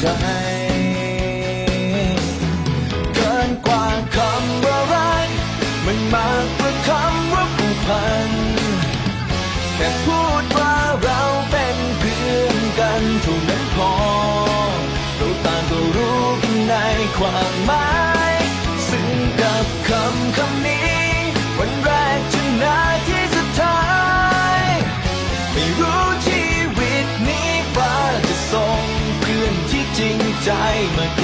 ใจ เกินกว่าคำว่ารักมันมากกว่าคำว่าผูกพัน แค่พูดว่าเราเป็นเพื่อนกันเท่านั้นพอเราต่างก็รู้ในความหมาย ซึ่งกับคำคำนี้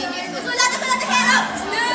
Guardate, guardate che era! No!